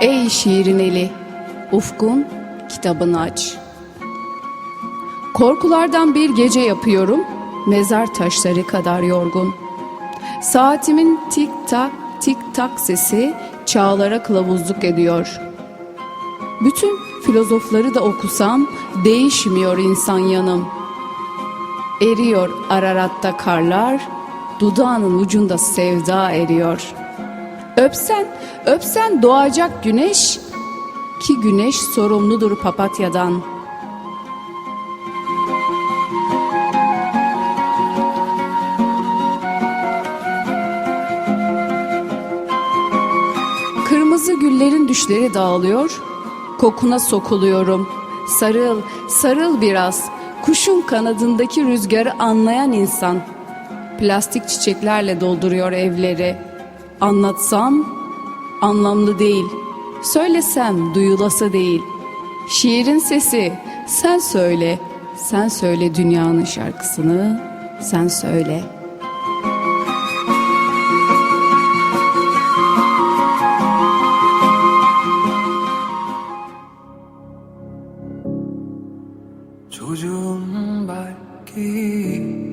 Ey şiirin eli, ufkun kitabını aç. Korkulardan bir gece yapıyorum, mezar taşları kadar yorgun. Saatimin tik tak tik tak sesi çağlara kılavuzluk ediyor. Bütün filozofları da okusam değişmiyor insan yanım. Eriyor Ararat'ta karlar, dudağının ucunda sevda eriyor. Öpsen, öpsen doğacak güneş ki güneş sorumludur papatyadan. Kırmızı güllerin düşleri dağılıyor, kokuna sokuluyorum. Sarıl, sarıl biraz. Kuşun kanadındaki rüzgarı anlayan insan. Plastik çiçeklerle dolduruyor evleri. Anlatsam anlamlı değil, söylesem duyulası değil. Şiirin sesi sen söyle, sen söyle dünyanın şarkısını, sen söyle. Çocuğum belki